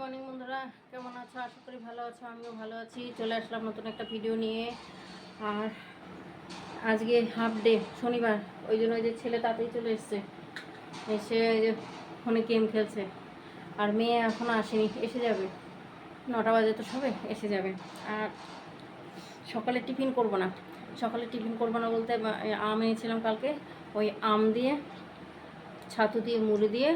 Morning বন্ধুরা, কেমন আছো? আশা করি ভালো আছো, আমিও ভালো আছি। চলে আসলাম নতুন একটা ভিডিও নিয়ে। আর আজকে হাফ ডে শনিবার। ওই জন্য ওই যে ছেলে তাতেই চলে এসছে। এসে এই যে ফোনে গেম খেলছে। আর মেয়ে এখনও আসেনি, এসে যাবে। নটা বাজে তো সবে, এসে যাবে। আর সকালে টিফিন করব না। সকালে টিফিন করব না বলতে, আম এনেছিলাম কালকে। ওই আম দিয়ে, ছাতু দিয়ে, মুড়ি দিয়ে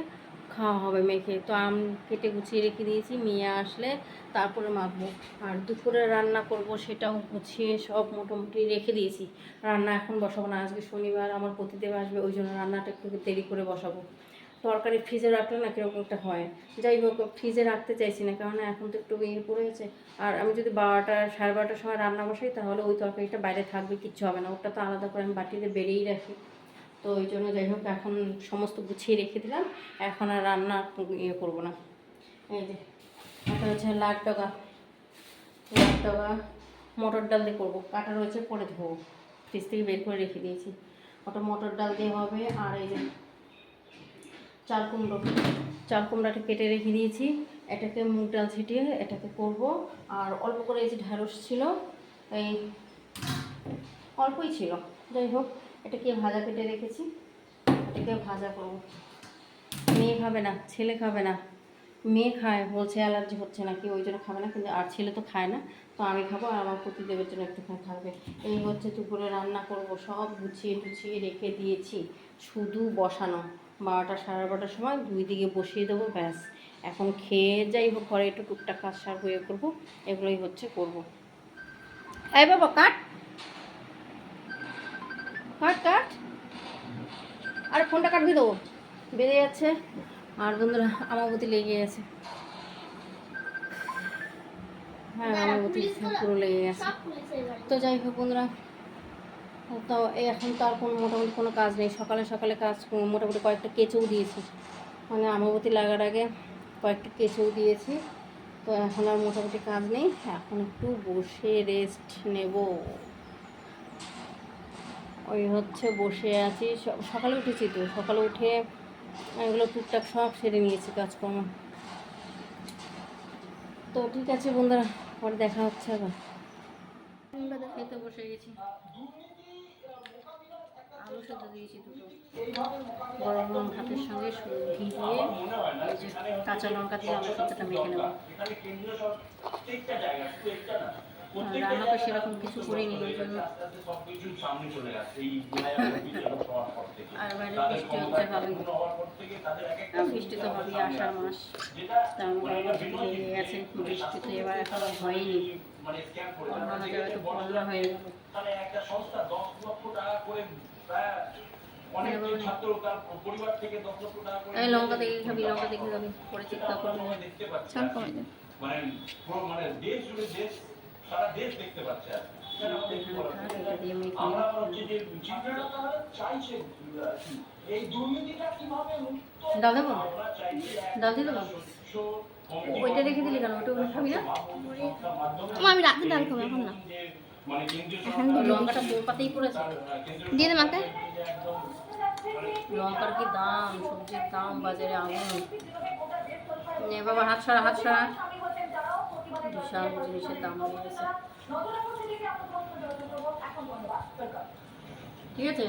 খাওয়া হবে মেখে। তো আম কেটে গুছিয়ে রেখে দিয়েছি, মেয়ে আসলে তারপরে মাখবো। আর দুপুরে রান্না করব সেটাও গুছিয়ে সব মোটামুটি রেখে দিয়েছি। রান্না এখন বসাবো না, আজকে শনিবার আমার প্রতিদেব আসবে, ওই জন্য রান্নাটা একটু দেরি করে বসাবো। তরকারি ফ্রিজে রাখলে না কীরকম একটা হয়। যাই হোক, ফ্রিজে রাখতে চাইছি না, কেননা এখন তো একটু ইয়ে পড়ে গেছে আর আমি যদি বারোটা, সাড়ে বারোটার সময় রান্না বসাই, তাহলে ওই তরকারিটা বাইরে থাকবে, কিচ্ছু হবে না। ওটা তো আলাদা করে আমি বাটিতে বেড়েই রাখি। তো ওই জন্য যাই হোক, এখন সমস্ত গুছিয়ে রেখে দিলাম। এখন আর রান্না ইয়ে করব না। এই যে, এটা হচ্ছে লাখ টাকা লাখ টাকা মটর ডাল দিয়ে করব। কাটা রয়েছে, পরে ধোবো। ফ্রিজ থেকে বের করে রেখে দিয়েছি। ওটা মটর ডাল দিয়ে হবে, আর এই যে চাল কুমড়ো। চাল কুমড়াটা কেটে রেখে দিয়েছি। এটাকে মুগ ডাল ছিটিয়ে এটাকে করব। আর অল্প করে এই যে ঢ্যাঁড়স ছিল, এই অল্পই ছিল। যাই হোক এটাকে ভাজা কেটে রেখেছি। এটাকে ভাজা করব। মেয়ে খাবে না, ছেলে খাবে না। মেয়ে খায়, বলছে অ্যালার্জি হচ্ছে না কি ওই জন্য খাবে না, কিন্তু আর ছেলে তো খায় না। তো আমি খাব আর আমার প্রতিদেবের জন্য একটুখানি থাকবে। এই হচ্ছে দুপুরে রান্না করব, সব গুছিয়ে টুছিয়ে রেখে দিয়েছি। শুধু বসানো। বারোটা সাড়ে বারোটার সময় দুই দিকে বসিয়ে দেবো, ব্যাস। এখন খেয়ে যাই হোক, ঘরে একটু টুকটাক কাজ সার হয়ে করব, এগুলোই হচ্ছে করব। এই বাবা, কাট। কাট কাট আর ফোনটা কাটবি দেবো। বেড়ে যাচ্ছে। আর বন্ধুরা আমাবতী লেগে গেছে। হ্যাঁ আমাবতী পুরো লেগে গেছে। তো যাই হোক বন্ধুরা তো এই এখন তো আর কোনো মোটামুটি কোনো কাজ নেই। সকালে সকালে কাজ মোটামুটি কয়েকটা কেঁচেও দিয়েছি। মানে আমাবতী লাগার আগে কয়েকটা কেঁচেও দিয়েছি। তো এখন আর মোটামুটি কাজ নেই। এখন একটু বসে রেস্ট নেব। ওই হচ্ছে বসে আছি। সকালে উঠেছি তো সকালে উঠে এগুলো টুকটাক সব সেরে নিয়েছি কাজকর্ম। তো ঠিক আছে বন্ধুরা পরে দেখা হচ্ছে আবার। এই তো বসে গেছি। আলু সেদ্ধ দিয়েছি দুটো। গরম গরম ভাতের সঙ্গে ঘি দিয়ে কাঁচা লঙ্কা দিয়ে আলু সেদ্ধটা মেখে নেব। রান্না তো সেরকম কিছু করিনি ওই জন্য আর বাইরে বৃষ্টি হচ্ছে ভালোই। বৃষ্টি তো হবেই আষাঢ় মাস। তার মধ্যে গেছে বৃষ্টি তো এবার এখনও হয়নি। অন্যান্য জায়গায় তো বন্যা হয়ে গেল লঙ্কা দেখে খাবি লঙ্কা দেখে খাবি পরে চিন্তা করবি। চাল কমে যায় মানে মানে দেশ জুড়ে দেশ সারা দেশ দেখতে পাচ্ছে আমরা হচ্ছে যে চিন্তাটা তারা চাইছে এই দুর্নীতিটা কীভাবে মুক্ত ডাল দেবো ডাল দিয়ে দেবো ওইটা রেখে দিলি কেন? ওটা ওটা খাবি না আমি রাতে ডাল খাব এখন না। মানে এখন লঙ্কাটা পাতেই পড়েছে। দিয়ে দে মাকে। লঙ্কার কি দাম? সবজির দাম বাজারে আগুন। বাবা হাত সরা হাত সরা। বিশাল জিনিসের দাম গেছে। ঠিক আছে?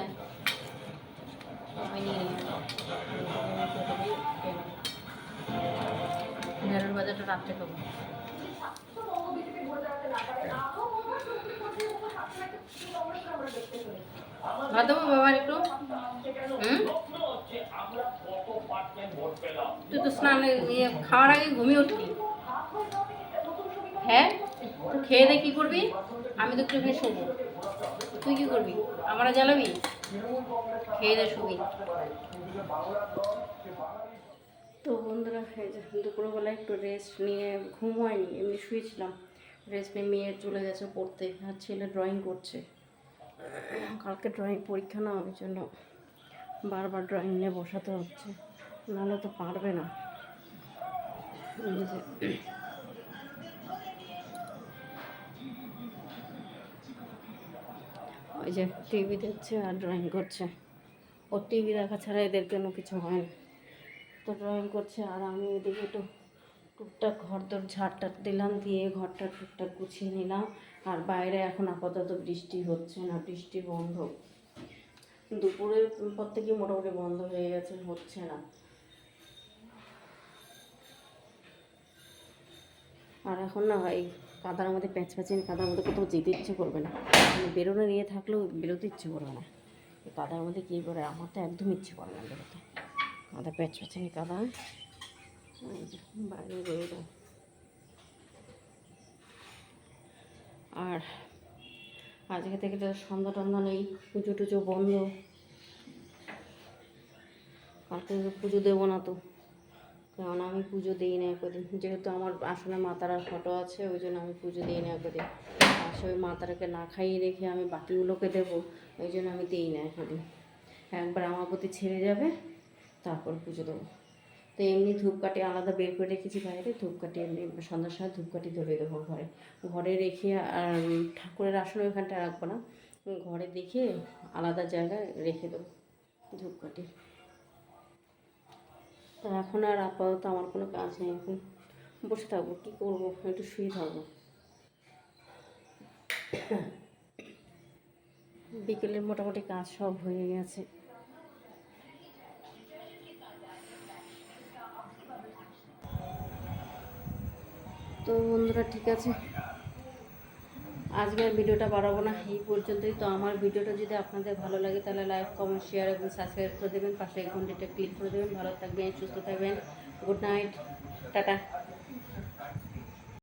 আমি নিয়ে। বাজারটা রাত্রে খাব ভাত দেবো বাবার একটু। তুই তো স্নান খাওয়ার আগে ঘুমিয়ে উঠবি হ্যাঁ তুই খেয়ে দিয়ে কী করবি? আমি তো এখানে শোবো। তুই কী করবি? আমরা জ্বালাবি? খেয়ে দিয়ে শুবি। তো বন্ধুরা দুপুরবেলা একটু রেস্ট নিয়ে ঘুম হয়নি, এমনি শুয়েছিলাম। রেস্ট নিয়ে মেয়ের চলে গেছে পড়তে, আর ছেলে ড্রয়িং করছে। কালকে ড্রয়িং পরীক্ষা না ওই জন্য বারবার ড্রয়িং নিয়ে বসাতে হচ্ছে। নাহলে তো পারবে না। ওই যে টিভি দেখছে আর ড্রয়িং করছে। ও টিভি দেখা ছাড়া এদের কোনো কিছু হয় না। তো ড্রয়িং করছে আর আমি এদিকে একটু টুকটাক ঘর দর ঝাড়টা দিলাম, দিয়ে ঘরটা টুকটাক গুছিয়ে নিলাম। আর বাইরে এখন আপাতত বৃষ্টি হচ্ছে না, বৃষ্টি বন্ধ। দুপুরের পর থেকে মোটামুটি বন্ধ হয়ে গেছে, হচ্ছে না। আর এখন না এই কাদার মধ্যে প্যাঁচ প্যাঁচিন কাদার মধ্যে কোথাও যেতে ইচ্ছে করবে না। মানে বেরোনো নিয়ে থাকলেও বেরোতে ইচ্ছে করবে না। কাদার মধ্যে কী করে? আমার তো একদম ইচ্ছে করে না বেরোতে। কাদা প্যাঁচ প্যাঁচিনি কাদা। বাইরে বেরোবো আর আজকে থেকে তো সন্ধ্যা টন্ধা নেই পুজো টুজো বন্ধ। কালকে পুজো দেবো না তো। কারণ আমি পুজো দিই না একদিন। যেহেতু আমার আসলে মাতারার ফটো আছে, ওই জন্য আমি পুজো দিই না একদিন। আসলে মাতারাকে না খাইয়ে রেখে আমি বাকিগুলোকে দেবো, ওই জন্য আমি দিই না একদিন। একবার আমার প্রতি ছেড়ে যাবে, তারপর পুজো দেবো। তো এমনি ধূপকাঠি আলাদা বের করে রেখেছি বাইরে, ধূপকাঠি এমনি সন্ধ্যার সময় ধূপকাঠি ধরে দেবো ঘরে। ঘরে রেখে আর ঠাকুরের আসন ওইখানটা রাখব না, ঘরে দেখে আলাদা জায়গায় রেখে দেবো ধূপকাঠি। তা এখন আর আপাতত আমার কোনো কাজ নেই। এখন বসে থাকব, কী করব? একটু শুয়ে থাকব। বিকেলের মোটামুটি কাজ সব হয়ে গেছে। তো বন্ধুরা, ঠিক আছে। আজকের ভিডিওটা বাড়াবো না, এই পর্যন্তই। তো আমার ভিডিওটা যদি আপনাদের ভালো লাগে, তাহলে লাইক কমেন্ট শেয়ার এবং সাবস্ক্রাইব করে দেবেন। পাশে ঘন্টিটা ক্লিক করে দেবেন। ভালো থাকবেন, সুস্থ থাকবেন। Good night tata.